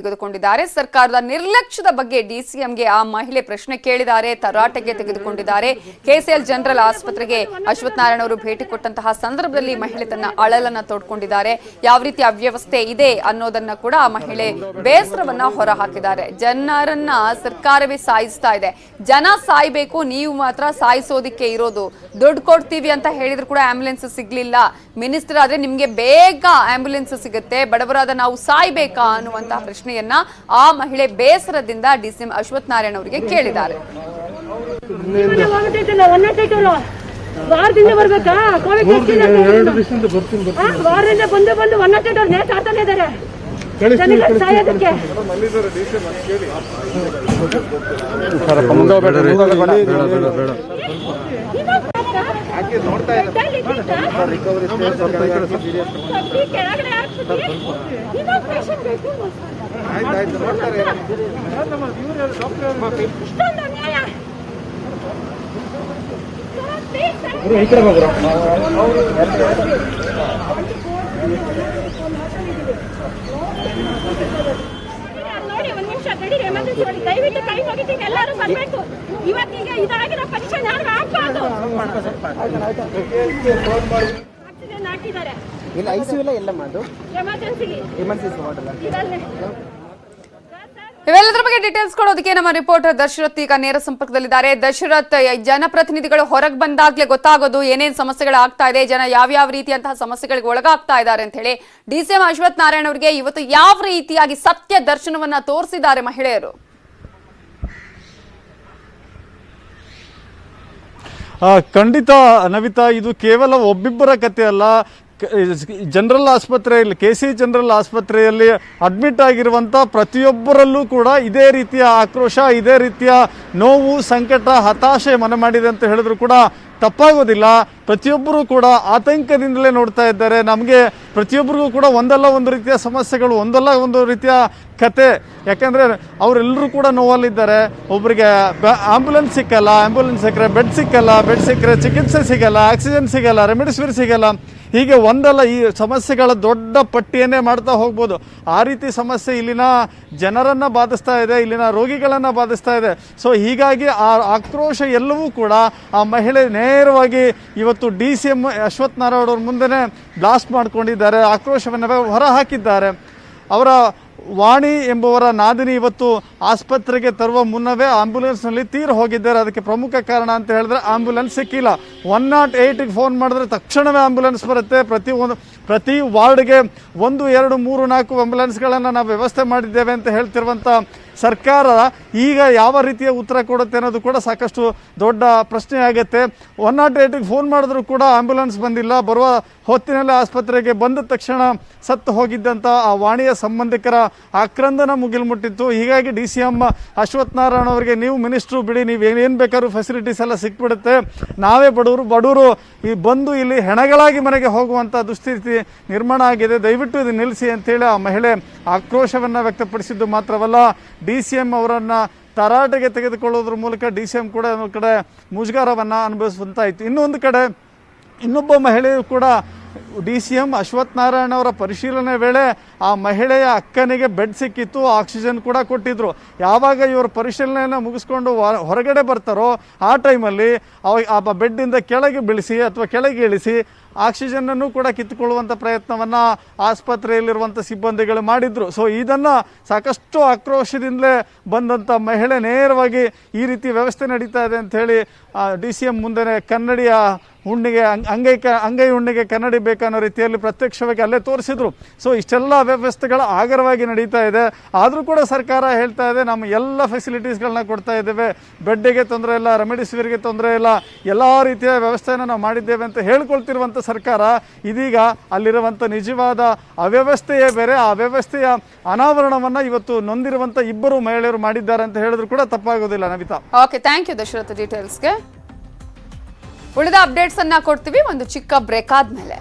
ತೆಗೆದುಕೊಂಡಿದ್ದಾರೆ. ಸರ್ಕಾರದ ನಿರ್ಲಕ್ಷ್ಯದ ಬಗ್ಗೆ ಡಿಸಿಎಂಗೆ ಆ ಮಹಿಳೆ ಪ್ರಶ್ನೆ ಕೇಳಿದ್ದಾರೆ, ತರಾಟೆಗೆ ತೆಗೆದುಕೊಂಡಿದ್ದಾರೆ. ಕೆಸಿಎಲ್ ಜನರಲ್ ಆಸ್ಪತ್ರೆಗೆ ಅಶ್ವಥ್ ನಾರಾಯಣ ಅವರು ಭೇಟಿ ಕೊಟ್ಟಂತಹ ಸಂದರ್ಭದಲ್ಲಿ ಮಹಿಳೆ ತನ್ನ ಅಳಲನ್ನ ತೋಡ್ಕೊಂಡಿದ್ದಾರೆ. ಯಾವ ರೀತಿ ಅವ್ಯವಸ್ಥೆ ಇದೆ ಅನ್ನೋದನ್ನ ಕೂಡ ಆ ಮಹಿಳೆ ಬೇಸರವನ್ನ ಹೊರ ಹಾಕಿದ್ದಾರೆ ಜನರನ್ನ ಸರ್ಕಾರವೇ ಸಾಯಿಸ್ತಾ ಇದೆ. ಜನ ಸಾಯ್ಬೇಕು, ನೀವು ಮಾತ್ರ ಸಾಯಿಸೋದಿಕ್ಕೆ ಇರೋದು. ದುಡ್ಡು ಕೊಡ್ತೀವಿ ಅಂತ ಹೇಳಿದ್ರು ಕೂಡ ಆಂಬ್ಯುಲೆನ್ಸ್ ಸಿಗ್ಲಿಲ್ಲ. ಮಿನಿಸ್ಟರ್ ಆದ್ರೆ ನಿಮ್ಗೆ ಬೇಗ ಆಂಬ್ಯುಲೆನ್ಸ್ ಸಿಗುತ್ತೆ. ಬಡವರಾದ ನಾವು ಸಾಯ್ಬೇಕಾ ಅನ್ನುವಂತಹ ಪ್ರಶ್ನೆಯನ್ನ ಆ ಮಹಿಳೆ ಬೇಸರದಿಂದ ಡಿಸಿಎಂ ಅಶ್ವಥ್ ನಾರಾಯಣ ಅವರಿಗೆ ಕೇಳಿದ್ದಾರೆ. ವಾರದಿಂದ ಬರ್ಬೇಕಾ? ವಾರದಿಂದ ಬಂದು ಬಂದು ಒನ್ ನಾಟ್ ಏಟ್ ಅವ್ರು ನೇಟ್ ಆಡ್ತಾನೆ ಇದಾರೆ ಕಳಿಸ್ತೀನಿ ಜನಗಳು ಸಾಯೋದಕ್ಕೆ. ನೋಡ್ತಾ ಹಾಕ್ಬಿಟ್ಟು ದಯವಿಟ್ಟು ಕೈ ಹೋಗಿದ್ದೀನಿ ಎಲ್ಲರೂ ಬರಬೇಕು. ಇವತ್ತಿಗೆ ಇದಾಗಿರೋ ಪರೀಕ್ಷೆ ಹಾಕಿದ್ದಾರೆ ಇಲ್ಲ ಸಿ ಇಲ್ಲ ಅದು ಇವೆಲ್ಲದರ ಬಗ್ಗೆ ಡೀಟೇಲ್ಸ್ ಕೊಡೋದಕ್ಕೆ ನಮ್ಮ ರಿಪೋರ್ಟರ್ ದಶರಥ್ ಈಗ ನೇರ ಸಂಪರ್ಕದಲ್ಲಿದ್ದಾರೆ. ದಶರಥ್ ಜನಪ್ರತಿನಿಧಿಗಳು ಹೊರಗೆ ಬಂದಾಗ್ಲೇ ಗೊತ್ತಾಗೋದು ಏನೇನು ಸಮಸ್ಯೆಗಳು ಆಗ್ತಾ ಇದೆ, ಜನ ಯಾವ್ಯಾವ ರೀತಿಯಂತಹ ಸಮಸ್ಯೆಗಳಿಗೆ ಒಳಗಾಗ್ತಾ ಇದ್ದಾರೆ ಅಂತ ಹೇಳಿ ಡಿಸಿಎಂ ಅಶ್ವಥ್ ನಾರಾಯಣ ಅವರಿಗೆ ಇವತ್ತು ಯಾವ ರೀತಿಯಾಗಿ ಸತ್ಯ ದರ್ಶನವನ್ನ ತೋರಿಸಿದ್ದಾರೆ ಮಹಿಳೆಯರು? ಖಂಡಿತ ನವಿತಾ, ಇದು ಕೇವಲ ಒಬ್ಬಿಬ್ಬರ ಕಥೆ ಅಲ್ಲ. ಜನರಲ್ ಆಸ್ಪತ್ರೆಯಲ್ಲಿ, ಕೆ ಸಿ ಜನರಲ್ ಆಸ್ಪತ್ರೆಯಲ್ಲಿ ಅಡ್ಮಿಟ್ ಆಗಿರುವಂಥ ಪ್ರತಿಯೊಬ್ಬರಲ್ಲೂ ಕೂಡ ಇದೇ ರೀತಿಯ ಆಕ್ರೋಶ, ಇದೇ ರೀತಿಯ ನೋವು, ಸಂಕಟ, ಹತಾಶೆ ಮನೆ ಮಾಡಿದೆ ಅಂತ ಹೇಳಿದ್ರು ಕೂಡ ತಪ್ಪಾಗೋದಿಲ್ಲ. ಪ್ರತಿಯೊಬ್ಬರೂ ಕೂಡ ಆತಂಕದಿಂದಲೇ ನೋಡ್ತಾ ಇದ್ದಾರೆ. ನಮಗೆ ಪ್ರತಿಯೊಬ್ಬರಿಗೂ ಕೂಡ ಒಂದಲ್ಲ ಒಂದು ರೀತಿಯ ಸಮಸ್ಯೆಗಳು, ಒಂದಲ್ಲ ಒಂದು ರೀತಿಯ ಕತೆ. ಯಾಕೆಂದರೆ ಅವರೆಲ್ಲರೂ ಕೂಡ ನೋವಲ್ಲಿದ್ದಾರೆ. ಒಬ್ಬರಿಗೆ ಆಂಬ್ಯುಲೆನ್ಸ್ ಸಿಕ್ಕಲ್ಲ ಆಂಬ್ಯುಲೆನ್ಸ್ ಸಿಕ್ಕರೆ ಬೆಡ್ ಸಿಕ್ಕಲ್ಲ, ಬೆಡ್ ಸಿಕ್ಕರೆ ಚಿಕಿತ್ಸೆ ಸಿಗಲ್ಲ, ಆಕ್ಸಿಜನ್ ಸಿಗಲ್ಲ, ರೆಮಿಡಿಸಿವಿರ್ ಸಿಗಲ್ಲ. ಹೀಗೆ ಒಂದಲ್ಲ ಈ ಸಮಸ್ಯೆಗಳ ದೊಡ್ಡ ಪಟ್ಟಿಯನ್ನೇ ಮಾಡ್ತಾ ಹೋಗ್ಬೋದು. ಆ ರೀತಿ ಸಮಸ್ಯೆ ಇಲ್ಲಿನ ಜನರನ್ನು ಬಾಧಿಸ್ತಾ ಇದೆ, ಇಲ್ಲಿನ ರೋಗಿಗಳನ್ನು ಬಾಧಿಸ್ತಾ ಇದೆ. ಸೊ ಹೀಗಾಗಿ ಆ ಆಕ್ರೋಶ ಎಲ್ಲವೂ ಕೂಡ ಆ ಮಹಿಳೆ ನೇರವಾಗಿ ಇವತ್ತು D C M Ashwath Narayana ಅವ್ರ ಮುಂದೆನೇ ಬ್ಲಾಸ್ಟ್ ಮಾಡಿಕೊಂಡಿದ್ದಾರೆ ಆಕ್ರೋಶವನ್ನು ಹೊರ ಹಾಕಿದ್ದಾರೆ ಅವರ ವಾಣಿ ಎಂಬುವರ ನಾದಿನಿ ಇವತ್ತು ಆಸ್ಪತ್ರೆಗೆ ತರುವ ಮುನ್ನವೇ ಆಂಬ್ಯುಲೆನ್ಸ್ನಲ್ಲಿ ತೀರು ಹೋಗಿದ್ದಾರೆ. ಅದಕ್ಕೆ ಪ್ರಮುಖ ಕಾರಣ ಅಂತ ಹೇಳಿದ್ರೆ ಆಂಬ್ಯುಲೆನ್ಸ್ ಸಿಕ್ಕಿಲ್ಲ. ಒನ್ ನಾಟ್ ಏಯ್ಟಿಗೆ ಫೋನ್ ಮಾಡಿದ್ರೆ ತಕ್ಷಣವೇ ಆಂಬ್ಯುಲೆನ್ಸ್ ಬರುತ್ತೆ. ಪ್ರತಿ ಒಂದು, ಪ್ರತಿ ವಾರ್ಡ್ಗೆ ಒಂದು, ಎರಡು, ಮೂರು, ನಾಲ್ಕು ಆಂಬ್ಯುಲೆನ್ಸ್ಗಳನ್ನು ನಾವು ವ್ಯವಸ್ಥೆ ಮಾಡಿದ್ದೇವೆ ಅಂತ ಹೇಳ್ತಿರುವಂಥ ಸರ್ಕಾರ ಈಗ ಯಾವ ರೀತಿಯ ಉತ್ತರ ಕೊಡುತ್ತೆ ಅನ್ನೋದು ಕೂಡ ಸಾಕಷ್ಟು ದೊಡ್ಡ ಪ್ರಶ್ನೆ ಆಗುತ್ತೆ. ಒನ್ ನಾಟ್ ಏಯ್ಟಿಗೆ ಫೋನ್ ಮಾಡಿದ್ರು ಕೂಡ ಆಂಬ್ಯುಲೆನ್ಸ್ ಬಂದಿಲ್ಲ. ಬರುವ ಹೊತ್ತಿನಲ್ಲಿ ಆಸ್ಪತ್ರೆಗೆ ಬಂದ ತಕ್ಷಣ ಸತ್ತು ಹೋಗಿದ್ದಂಥ ಆ ವಾಣಿಯ ಸಂಬಂಧಿಕರ ಆಕ್ರಂದನ ಮುಗಿಲ್ಮುಟ್ಟಿತ್ತು ಹೀಗಾಗಿ D C M Ashwath Narayana ಅವರಿಗೆ ನೀವು ಮಿನಿಸ್ಟ್ರು ಬಿಡಿ, ನೀವು ಏನೇನು ಬೇಕಾದ್ರೂ ಫೆಸಿಲಿಟೀಸ್ ಎಲ್ಲ ಸಿಕ್ಬಿಡುತ್ತೆ. ನಾವೇ ಬಡವರು ಬಡವರು ಈ ಬಂದು ಇಲ್ಲಿ ಹೆಣಗಳಾಗಿ ಮನೆಗೆ ಹೋಗುವಂಥ ದುಸ್ಥಿತಿ ನಿರ್ಮಾಣ ಆಗಿದೆ. ದಯವಿಟ್ಟು ಇದು ನಿಲ್ಲಿಸಿ ಅಂತೇಳಿ ಆ ಮಹಿಳೆ ಆಕ್ರೋಶವನ್ನು ವ್ಯಕ್ತಪಡಿಸಿದ್ದು ಮಾತ್ರವಲ್ಲ, ಡಿ ಸಿ ಎಂ ಅವರನ್ನು ತರಾಟೆಗೆ ತೆಗೆದುಕೊಳ್ಳೋದ್ರ ಮೂಲಕ ಡಿ ಸಿ ಎಂ ಕೂಡ ಒಂದು ಕಡೆ ಮುಜುಗರವನ್ನು ಅನುಭವಿಸುವಂತಾಯಿತು ಇನ್ನೊಂದು ಕಡೆ ಇನ್ನೊಬ್ಬ ಮಹಿಳೆಯು ಕೂಡ D C M Ashwath Narayana ಅವರ ಪರಿಶೀಲನೆ ವೇಳೆ ಆ ಮಹಿಳೆಯ ಅಕ್ಕನಿಗೆ ಬೆಡ್ ಸಿಕ್ಕಿತ್ತು, ಆಕ್ಸಿಜನ್ ಕೂಡ ಕೊಟ್ಟಿದ್ರು. ಯಾವಾಗ ಇವರು ಪರಿಶೀಲನೆಯನ್ನು ಮುಗಿಸ್ಕೊಂಡು ಹೊರಗಡೆ ಬರ್ತಾರೋ ಆ ಟೈಮಲ್ಲಿ ಅವ, ಆ ಬೆಡ್ಡಿಂದ ಕೆಳಗೆ ಬೀಳಿಸಿ ಅಥವಾ ಕೆಳಗೆ ಇಳಿಸಿ ಆಕ್ಸಿಜನ್ನನ್ನು ಕೂಡ ಕಿತ್ತುಕೊಳ್ಳುವಂಥ ಪ್ರಯತ್ನವನ್ನು ಆಸ್ಪತ್ರೆಯಲ್ಲಿರುವಂಥ ಸಿಬ್ಬಂದಿಗಳು ಮಾಡಿದ್ರು. ಸೊ ಇದನ್ನು ಸಾಕಷ್ಟು ಆಕ್ರೋಶದಿಂದಲೇ ಬಂದಂಥ ಮಹಿಳೆ ನೇರವಾಗಿ ಈ ರೀತಿ ವ್ಯವಸ್ಥೆ ನಡೀತಾ ಇದೆ ಅಂಥೇಳಿ ಡಿ ಸಿ ಎಂ ಮುಂದೆ ಕನ್ನಡಿಯ ಹುಣ್ಣಿಗೆ, ಅಂಗ್- ಕ, ಅಂಗೈ ಹುಣ್ಣಿಗೆ ಕನ್ನಡಿ ಬೇಕನ್ನೋ ರೀತಿಯಲ್ಲಿ ಪ್ರತ್ಯಕ್ಷವಾಗಿ ಅಲ್ಲೇ ತೋರಿಸಿದ್ರು. ಸೊ ಇಷ್ಟೆಲ್ಲ ವ್ಯವಸ್ಥೆಗಳು ಆಗರವಾಗಿ ನಡೀತಾ ಇದೆ. ಆದರೂ ಕೂಡ ಸರ್ಕಾರ ಹೇಳ್ತಾ ಇದೆ, ನಮ್ಮ ಎಲ್ಲ ಫೆಸಿಲಿಟೀಸ್ಗಳನ್ನ ಕೊಡ್ತಾ ಇದ್ದೇವೆ. ಬೆಡ್ಡಿಗೆ ತೊಂದರೆ ಇಲ್ಲ ರೆಮಿಡಿಸಿವಿರ್ಗೆ ತೊಂದರೆ ಇಲ್ಲ. ಎಲ್ಲ ರೀತಿಯ ವ್ಯವಸ್ಥೆಯನ್ನು ನಾವು ಮಾಡಿದ್ದೇವೆ ಅಂತ ಹೇಳ್ಕೊಳ್ತಿರುವಂಥ ಸರ್ಕಾರ ಇದೀಗ ಅಲ್ಲಿರುವಂಥ ನಿಜವಾದ ಅವ್ಯವಸ್ಥೆಯೇ ಬೇರೆ. ಆ ವ್ಯವಸ್ಥೆಯ ಅನಾವರಣವನ್ನು ಇವತ್ತು ನೊಂದಿರುವಂಥ ಇಬ್ಬರು ಮಹಿಳೆಯರು ಮಾಡಿದ್ದಾರೆ ಅಂತ ಹೇಳಿದ್ರು ಕೂಡ ತಪ್ಪಾಗೋದಿಲ್ಲ Navita okay thank you Dasharatha ಡೀಟೇಲ್ಸ್ಗೆ ಉಳಿದ ಅಪ್ಡೇಟ್ಸ್ ಅನ್ನ ಕೊಡ್ತೀವಿ. ಒಂದು ಚಿಕ್ಕ ಬ್ರೇಕ್ ಆದ್ಮೇಲೆ.